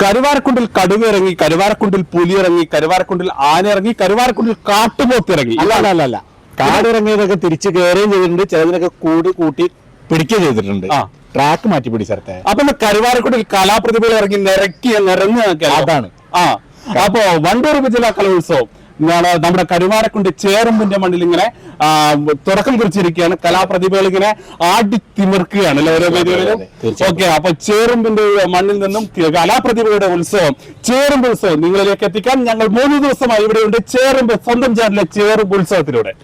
കരുവാരക്കുണ്ടിൽ കടുവ ഇറങ്ങി കരുവാരക്കുണ്ടിൽ പുലി ഇറങ്ങി കരുവാരക്കുണ്ടിൽ ആന ഇറങ്ങി കരുവാരക്കുണ്ടിൽ കാട്ടുപോത്ത് ഇറങ്ങി അല്ല അല്ല അല്ല. കാടിറങ്ങിയതൊക്കെ തിരിച്ചു കയറുകയും ചെയ്തിട്ടുണ്ട്. ചിലതിനൊക്കെ കൂടി കൂട്ടി പിടിക്കുകയും ചെയ്തിട്ടുണ്ട്. ആ. ട്രാക്ക് മാറ്റി പിടി സ്ഥലത്തെ അപ്പൊ കരുവാരക്കുണ്ടിൽ കലാപ്രതിഭകൾ ഇറങ്ങി നിറക്കി നിറഞ്ഞു. അതാണ്. ആ. അപ്പോ വണ്ടൂർ ഉപജില്ലാ കലോത്സവം. നമ്മുടെ കരുവാരക്കുണ്ട് ചേറുമ്പിന്റെ മണ്ണിൽ ഇങ്ങനെ തുറക്കം തുടക്കം കുറിച്ചിരിക്കുകയാണ്. കലാപ്രതിഭകൾ ഇങ്ങനെ ആടിത്തിമിർക്കുകയാണ് അല്ലെ ഓരോ വേദികളിലും. ഓക്കെ അപ്പൊ ചേറുമ്പിന്റെ മണ്ണിൽ നിന്നും കലാപ്രതിഭയുടെ ഉത്സവം ചേറുമ്പ് ഉത്സവം നിങ്ങളിലേക്ക് എത്തിക്കാൻ ഞങ്ങൾ മൂന്ന് ദിവസമായി ഇവിടെയുണ്ട്. ചേറുമ്പ് സ്വന്തം ചാനലിലെ ചേറുമ്പ് ഉത്സവത്തിലൂടെ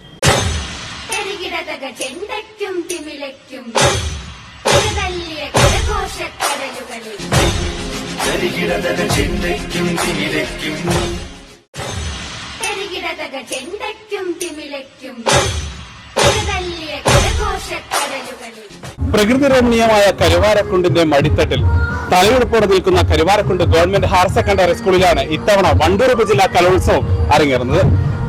ും. ചെണ്ടയ്ക്കും തിമിലയ്ക്കും പെരുകിടതക ചെണ്ടയ്ക്കും തിമിലയ്ക്കും തിരുതല്ലിയ കരഘോഷക്കടലുകളിൽ കരുവാരക്കുണ്ടിന്റെ മടിത്തട്ടിൽ തലയെടുപ്പോടെ നിൽക്കുന്ന കരുവാരക്കുണ്ട് ഗവൺമെന്റ് ഹയർ സെക്കൻഡറി സ്കൂളിലാണ് ഇത്തവണ വണ്ടൂർ ഉപജില്ലാ കലോത്സവം അരങ്ങേറുന്നത്.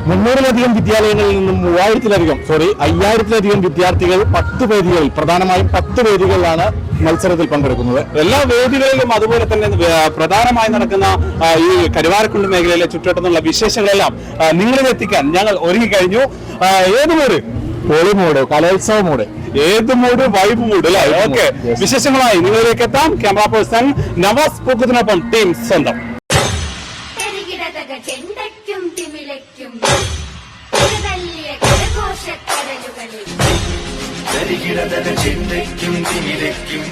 മുന്നൂറിലധികം വിദ്യാലയങ്ങളിൽ നിന്നും മൂവായിരത്തിലധികം സോറി അയ്യായിരത്തിലധികം വിദ്യാർത്ഥികൾ പത്ത് വേദികളിൽ പ്രധാനമായും പത്ത് വേദികളിലാണ് മത്സരത്തിൽ പങ്കെടുക്കുന്നത്. എല്ലാ വേദികളിലും അതുപോലെ തന്നെ പ്രധാനമായി നടക്കുന്ന ഈ കരുവാരക്കുണ്ട് മേഖലയിലെ ചുറ്റുവട്ടത്തുള്ള വിശേഷങ്ങളെല്ലാം നിങ്ങളിൽ എത്തിക്കാൻ ഞങ്ങൾ ഒരുങ്ങി കഴിഞ്ഞു ഏത് മൂട്? പൊളി മൂഡ് കലോത്സവ മൂഡ് ഏത് മൂഡ് വൈബ് മൂഡ് അല്ലേ? ഓക്കെ. വിശേഷങ്ങളായി നിങ്ങളിലേക്ക് എത്താം. ക്യാമറ പേഴ്സൺ നവാസ് പൂക്കത്തിനൊപ്പം ടീം സ്വന്തം. കരഘോഷക്കടലുകളിൽ ചിന്തയ്ക്കും തിമിരയ്ക്കും